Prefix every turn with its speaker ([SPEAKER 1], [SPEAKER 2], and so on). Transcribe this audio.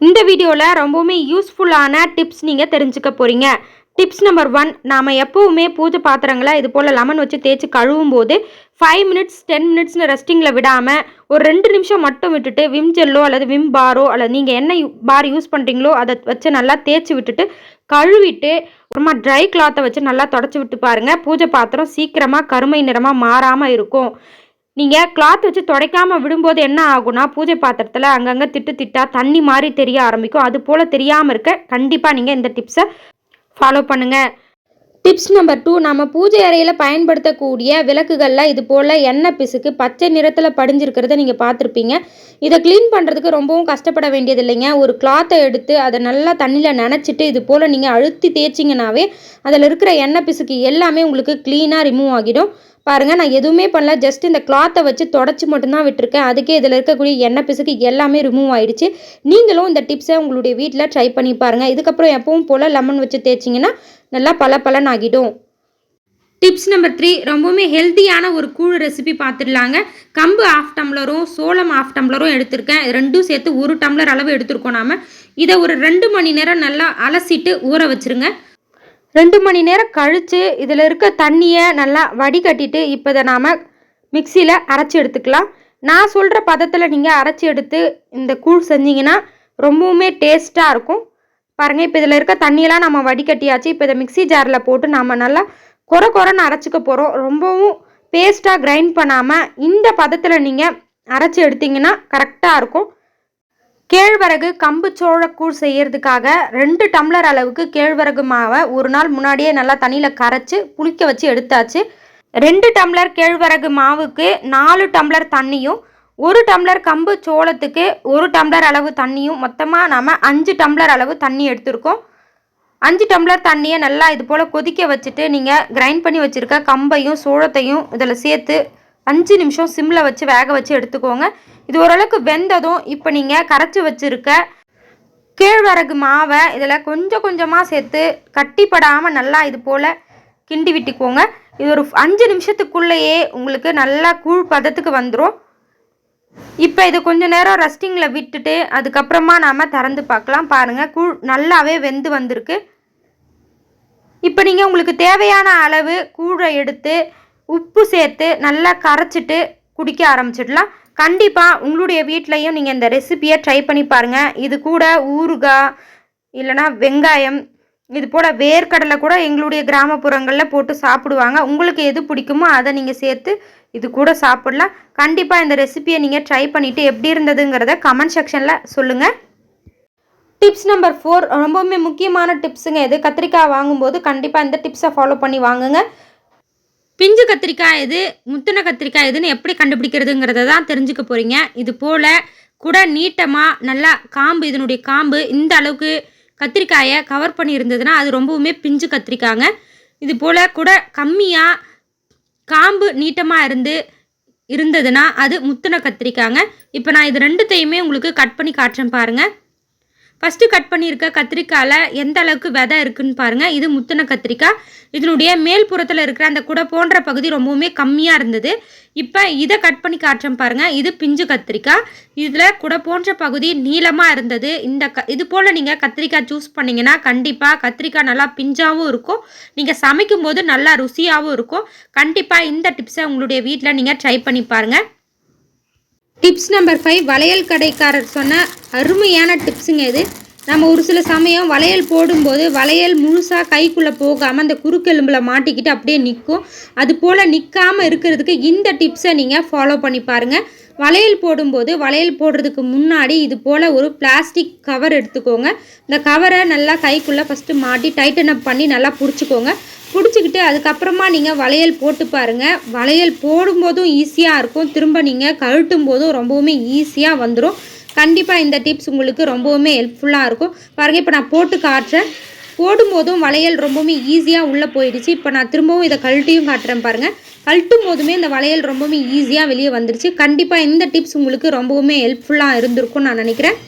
[SPEAKER 1] இந்த வீடியோவில் ரொம்பவுமே யூஸ்ஃபுல்லான டிப்ஸ் நீங்கள் தெரிஞ்சுக்க போகிறீங்க டிப்ஸ் நம்பர் ஒன் நாம் எப்போவுமே பூஜை பாத்திரங்களை இது போல் லெமன் வச்சு தேய்ச்சி கழுவும் போது ஃபைவ் மினிட்ஸ் டென் மினிட்ஸ்னு ரெஸ்டிங்கில் விடாமல் ஒரு ரெண்டு நிமிஷம் மட்டும் விட்டுட்டு விம் ஜெல்லோ அல்லது விம் பாரோ அல்லது நீங்கள் என்ன பார் யூஸ் பண்ணுறீங்களோ அதை வச்சு நல்லா தேய்ச்சி விட்டுட்டு கழுவிட்டு அப்புறமா ட்ரை கிளாத்தை வச்சு நல்லா தொடச்சி விட்டு பாருங்கள் பூஜை பாத்திரம் சீக்கிரமாக கருமை நிறமாக மாறாமல் இருக்கும். நீங்கள் கிளாத் வச்சு துடைக்காமல் விடும்போது என்ன ஆகும்னா பூஜை பாத்திரத்தில் அங்கங்கே திட்டு திட்டா தண்ணி மாதிரி தெரிய ஆரம்பிக்கும். அது போல் தெரியாமல் இருக்க கண்டிப்பாக நீங்கள் இந்த டிப்ஸை ஃபாலோ பண்ணுங்கள் டிப்ஸ் நம்பர் டூ நம்ம பூஜை அறையில் பயன்படுத்தக்கூடிய விளக்குகளில் இது போல் எண்ணெய் பிசுக்கு பச்சை நிறத்தில் படிஞ்சிருக்கிறத நீங்கள் பார்த்துருப்பீங்க. இதை க்ளீன் பண்ணுறதுக்கு ரொம்பவும் கஷ்டப்பட வேண்டியது இல்லைங்க ஒரு கிளாத்தை எடுத்து அதை நல்லா தண்ணியில் நினச்சிட்டு இது போல் நீங்கள் அழுத்தி தேய்ச்சிங்கனாவே அதில் இருக்கிற எண்ணெய் பிசுக்கு எல்லாமே உங்களுக்கு க்ளீனாக ரிமூவ் ஆகிடும். பாருங்கள் நான் எதுவுமே பண்ணல. ஜஸ்ட் இந்த கிளாத்தை வச்சு தொடச்சி மட்டும்தான் விட்டுருக்கேன். அதுக்கே இதில் இருக்கக்கூடிய எண்ணெய் பிசுக்கு எல்லாமே ரிமூவ் ஆயிடுச்சு. நீங்களும் இந்த டிப்ஸை உங்களுடைய வீட்டில் ட்ரை பண்ணி பாருங்கள் இதுக்கப்புறம் எப்பவும் போல் லெமன் வச்சு தேய்ச்சிங்கன்னா நல்லா பல பலன் ஆகிடும் டிப்ஸ் நம்பர் த்ரீ ரொம்பவுமே ஹெல்த்தியான ஒரு கூழ் ரெசிபி பார்த்துடலாங்க கம்பு ஆஃப் டம்ளரும் சோளம் ஆஃப் டம்ளரும் எடுத்திருக்கேன். ரெண்டும் சேர்த்து ஒரு டம்ளர் அளவு எடுத்துருக்கோம் நாம. இதை ஒரு ரெண்டு மணி நேரம் நல்லா அலசிட்டு ஊற வச்சுருங்க. ரெண்டு மணி நேரம் கழித்து இதில் இருக்க தண்ணியை நல்லா வடிகட்டிட்டு இப்போ இதை நாம் மிக்சியில் அரைச்சி எடுத்துக்கலாம். நான் சொல்கிற பதத்தில் நீங்கள் அரைச்சி எடுத்து இந்த கூழ் செஞ்சிங்கன்னா ரொம்பவுமே டேஸ்ட்டாக இருக்கும். பாருங்கள் இப்போ இதில் இருக்க தண்ணியெல்லாம் நம்ம வடிகட்டியாச்சு. இப்போ இதை மிக்சி ஜாரில் போட்டு நம்ம நல்லா குறை குறைன்னு அரைச்சிக்க போகிறோம் ரொம்பவும் பேஸ்ட்டாக கிரைண்ட் பண்ணாமல் இந்த பதத்தில் நீங்கள் அரைச்சி எடுத்திங்கன்னா கரெக்டாக இருக்கும். கேழ்வரகு கம்பு சோழக்கூழ் செய்யறதுக்காக ரெண்டு டம்ளர் அளவுக்கு கேழ்வரகு மாவை ஒரு நாள் முன்னாடியே நல்லா தண்ணியில் கரைச்சி புளிக்க வச்சு எடுத்தாச்சு. ரெண்டு டம்ளர் கேழ்வரகு மாவுக்கு நாலு டம்ளர் தண்ணியும் ஒரு டம்ளர் கம்பு சோளத்துக்கு ஒரு டம்ளர் அளவு தண்ணியும் மொத்தமாக நாம் அஞ்சு டம்ளர் அளவு தண்ணி எடுத்திருக்கோம். அஞ்சு டம்ளர் தண்ணியை நல்லா இது போல் கொதிக்க வச்சுட்டு நீங்கள் கிரைண்ட் பண்ணி வச்சுருக்க கம்பையும் சோளத்தையும் இதில் சேர்த்து அஞ்சு நிமிஷம் சிம்மில் வச்சு வேக வச்சு எடுத்துக்கோங்க. இது ஓரளவுக்கு வெந்ததும் இப்போ நீங்கள் கரைச்சி வச்சுருக்க கேழ்வரகு மாவை இதில் கொஞ்சம் கொஞ்சமாக சேர்த்து கட்டிப்படாமல் நல்லா இது போல் கிண்டி விட்டுக்கோங்க. இது ஒரு அஞ்சு நிமிஷத்துக்குள்ளேயே உங்களுக்கு நல்லா கூழ் பதத்துக்கு வந்துடும் இப்போ இது கொஞ்ச நேரம் ரெஸ்டிங்கில் விட்டுட்டு அதுக்கப்புறமா நாம் திறந்து பார்க்கலாம். பாருங்கள் கூழ் நல்லாவே வெந்து வந்திருக்கு. இப்போ நீங்கள் உங்களுக்கு தேவையான அளவு கூழை எடுத்து உப்பு சேர்த்து நல்லா கரைச்சிட்டு குடிக்க ஆரம்பிச்சிடலாம். கண்டிப்பாக உங்களுடைய வீட்லேயும் நீங்கள் இந்த ரெசிப்பியை ட்ரை பண்ணி பாருங்கள் இது கூட ஊறுகாய் இல்லைனா வெங்காயம் இது போல் வேர்க்கடலை கூட எங்களுடைய கிராமப்புறங்களில் போட்டு சாப்பிடுவாங்க. உங்களுக்கு எது பிடிக்குமோ அதை நீங்கள் சேர்த்து இது கூட சாப்பிடலாம். கண்டிப்பாக இந்த ரெசிப்பியை நீங்கள் ட்ரை பண்ணிவிட்டு எப்படி இருந்ததுங்கிறத கமெண்ட் செக்ஷனில் சொல்லுங்கள் டிப்ஸ் நம்பர் ஃபோர் ரொம்பவுமே முக்கியமான டிப்ஸுங்க இது கத்திரிக்காய் வாங்கும்போது கண்டிப்பாக இந்த டிப்ஸை ஃபாலோ பண்ணி வாங்குங்க. கத்திரிக்காய் எது முத்தின கத்திரிக்காய் எதுன்னு எப்படி கண்டுபிடிக்கிறதுங்கிறத தான் தெரிஞ்சுக்க போகிறீங்க இது போல் கூட நீட்டமாக நல்லா காம்பு இதனுடைய காம்பு இந்த அளவுக்கு கத்திரிக்காயை கவர் பண்ணி இருந்ததுன்னா அது ரொம்பவுமே பிஞ்சு கத்திரிக்காங்க. இது போல் கூட கம்மியாக காம்பு நீட்டமாக இருந்து இருந்ததுன்னா அது முத்தின கத்திரிக்காங்க. இப்போ நான் இது ரெண்டுத்தையுமே உங்களுக்கு கட் பண்ணி காட்டுறேன் பாருங்கள் ஃபஸ்ட்டு கட் பண்ணியிருக்க கத்திரிக்காயில் எந்த அளவுக்கு விதை இருக்குன்னு பாருங்கள் இது முத்தின கத்திரிக்காய். இதனுடைய மேல் புறத்தில் இருக்கிற அந்த குடை போன்ற பகுதி ரொம்பவுமே கம்மியாக இருந்தது. இப்போ இதை கட் பண்ணி காட்டுறேன் பாருங்கள் இது பிஞ்சு கத்திரிக்காய். இதில் குடை போன்ற பகுதி நீளமாக இருந்தது. இந்த க இது போல் நீங்கள் கத்திரிக்காய் சூஸ் பண்ணிங்கன்னா கண்டிப்பாக கத்திரிக்காய் நல்லா பிஞ்சாகவும் இருக்கும். நீங்கள் சமைக்கும் போது நல்லா ருசியாகவும் இருக்கும். கண்டிப்பாக இந்த டிப்ஸை உங்களுடைய வீட்டில் நீங்கள் ட்ரை பண்ணி பாருங்கள் டிப்ஸ் நம்பர் ஃபைவ் வளையல் கடைக்காரர் சொன்ன அருமையான டிப்ஸுங்க இது. நம்ம ஒரு சில சமயம் வளையல் போடும்போது வளையல் முழுசாக கைக்குள்ளே போகாமல் அந்த குறுக்கெலும்பில் மாட்டிக்கிட்டு அப்படியே நிற்கும் அது போல் நிற்காமல் இருக்கிறதுக்கு இந்த டிப்ஸை நீங்கள் ஃபாலோ பண்ணி பாருங்கள் வளையல் போடும்போது வளையல் போடுறதுக்கு முன்னாடி இது போல் ஒரு பிளாஸ்டிக் கவர் எடுத்துக்கோங்க. இந்த கவரை நல்லா கைக்குள்ளே ஃபஸ்ட்டு மாட்டி டைட்டன் அப் பண்ணி நல்லா பிடிச்சிக்கோங்க. பிடிச்சிக்கிட்டு அதுக்கப்புறமா நீங்கள் வளையல் போட்டு பாருங்கள் வளையல் போடும்போதும் ஈஸியாக இருக்கும். திரும்ப நீங்கள் கழட்டும் போதும் ரொம்பவுமே ஈஸியாக வந்துடும் கண்டிப்பாக இந்த டிப்ஸ் உங்களுக்கு ரொம்பவுமே ஹெல்ப்ஃபுல்லாக இருக்கும். பாருங்கள் இப்போ நான் போட்டு காட்டுறேன். போடும்போதும் வளையல் ரொம்பவுமே ஈஸியாக உள்ளே போயிடுச்சு. இப்போ நான் திரும்பவும் இதை கழட்டியும் காட்டுறேன் பாருங்கள் கழட்டும் போதுமே இந்த வளையல் ரொம்பவுமே ஈஸியாக வெளியே வந்துடுச்சு கண்டிப்பாக இந்த டிப்ஸ் உங்களுக்கு ரொம்பவுமே ஹெல்ப்ஃபுல்லாக இருந்திருக்கும்னு நான் நினைக்கிறேன்.